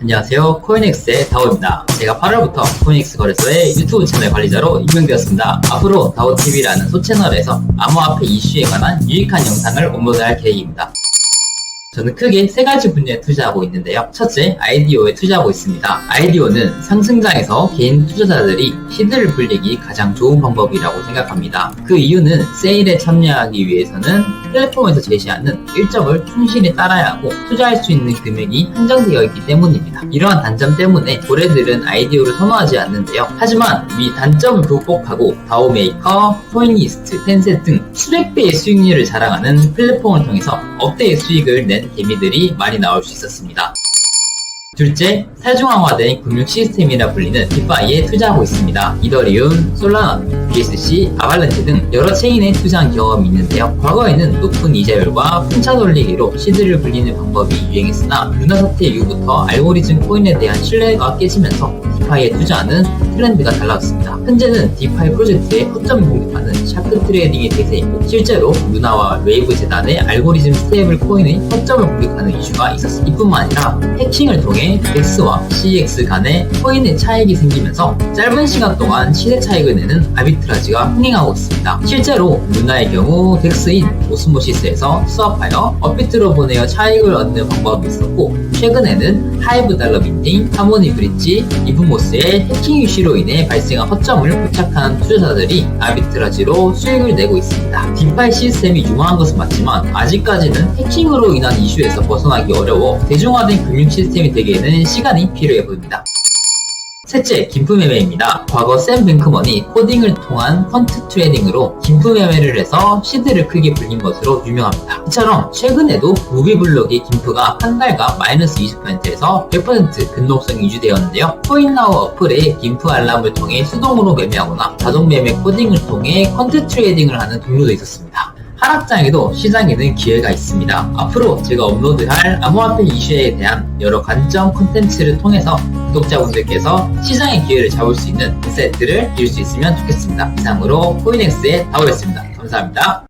안녕하세요. 코인엑스의 다오입니다. 제가 8월부터 코인엑스 거래소의 유튜브 채널 관리자로 임명되었습니다. 앞으로 다오TV라는 소채널에서 암호화폐 이슈에 관한 유익한 영상을 업로드할 계획입니다. 저는 크게 세 가지 분야에 투자하고 있는데요. 첫째, IDO에 투자하고 있습니다. IDO는 상승장에서 개인 투자자들이 시드를 불리기 가장 좋은 방법이라고 생각합니다. 그 이유는 세일에 참여하기 위해서는 플랫폼에서 제시하는 일정을 충실히 따라야 하고 투자할 수 있는 금액이 한정되어 있기 때문입니다. 이러한 단점 때문에 고래들은 IDO를 선호하지 않는데요. 하지만 이 단점을 극복하고 다오메이커, 코인리스트, 텐셋 등 수백 배의 수익률을 자랑하는 플랫폼을 통해서 억대의 수익을 낸 개미들이 많이 나올 수 있었습니다. 둘째, 사중앙화된 금융 시스템이라 불리는 디파이에 투자하고 있습니다. 이더리움, 솔라나, BSC, 아발란체 등 여러 체인에 투자한 경험이 있는데요. 과거에는 높은 이자율과 풍차 돌리기로 시드를 불리는 방법이 유행했으나 루나 사태 이후부터 알고리즘 코인에 대한 신뢰가 깨지면서 디파이에 투자하는 트렌드가 달라졌습니다. 현재는 디파이 프로젝트에 허점을 공격하는 샤크 트레이딩이 대세이고 실제로 루나와 웨이브 재단의 알고리즘 스테이블 코인의 허점을 공격하는 이슈가 있었습니다. 이뿐만 아니라 해킹을 통해 DEX와 CEX 간의 코인의 차익이 생기면서 짧은 시간 동안 시세 차익을 내는 아비트라지가 흥행하고 있습니다. 실제로 루나의 경우 덱스인 오스모시스에서 수합하여 업비트로 보내어 차익을 얻는 방법이 있었고 최근에는 하이브 달러 민팅, 하모니 브릿지, 이 브모스의 해킹 이슈로 인해 발생한 허점을 포착한 투자자들이 아비트라지로 수익을 내고 있습니다. 디파이 시스템이 유망한 것은 맞지만 아직까지는 해킹으로 인한 이슈에서 벗어나기 어려워 대중화된 금융 시스템이 되기에는 시간이 필요해 보입니다. 셋째, 김프 매매입니다. 과거 샘 뱅크먼이 코딩을 통한 펀트 트레이딩으로 김프 매매를 해서 시드를 크게 불린 것으로 유명합니다. 이처럼 최근에도 무비블록의 김프가 한 달간 마이너스 20%에서 100% 변동성이 유지되었는데요. 코인나우 어플의 김프 알람을 통해 수동으로 매매하거나 자동 매매 코딩을 통해 펀트 트레이딩을 하는 동료도 있었습니다. 하락장에도 시장에는 기회가 있습니다. 앞으로 제가 업로드할 암호화폐 이슈에 대한 여러 관점 콘텐츠를 통해서 구독자분들께서 시장의 기회를 잡을 수 있는 인사이트를 드릴 수 있으면 좋겠습니다. 이상으로 코인엑스의 다오였습니다. 감사합니다.